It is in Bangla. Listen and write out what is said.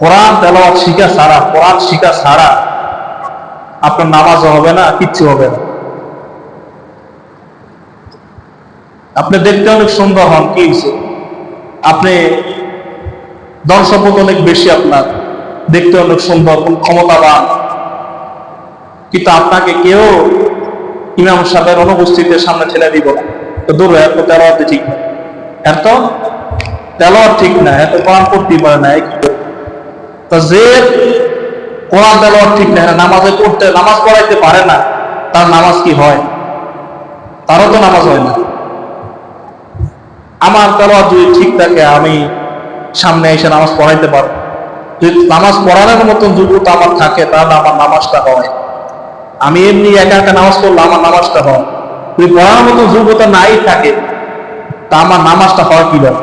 কোরআন তেলাওয়াত শিখা ছাড়া, কোরআন শিখা ছাড়া আপনার নামাজও হবে না, কিচ্ছু হবে না আপনি দেখতে অনেক সুন্দর হন, কি হয়েছে? আপনি সম্পদ অনেক বেশি আপনার, দেখতে অনেক সুন্দর, কোন ক্ষমতাবান কিন্তু আপনাকে কেউ ইমাম সাহেবের অনুপস্থিতির সামনে ঠেলে দিব তো দূর এত তেলাওয়াতে ঠিক না এত তেলাওয়াত ঠিক না, এত কোরআন করতেই পারে না? তো যে কোরআন তেলাওয়াত ঠিক না নামাজে পড়তে, নামাজ পড়াইতে পারে না, তার নামাজ কি হয়? তারও তো নামাজ হয় না। আমার তেলাওয়াত যদি ঠিক থাকে, আমি সামনে এসে নামাজ পড়াইতে পারব। যদি নামাজ পড়ানোর মতন যোগ্যতা আমার থাকে, তাহলে আমার নামাজটা হয়। আমি এমনি একা একা নামাজ পড়লে আমার নামাজটা হয়। যদি পড়ানোর মতন যোগ্যতা নাই থাকে, তা আমার নামাজটা হয় কীভাবে?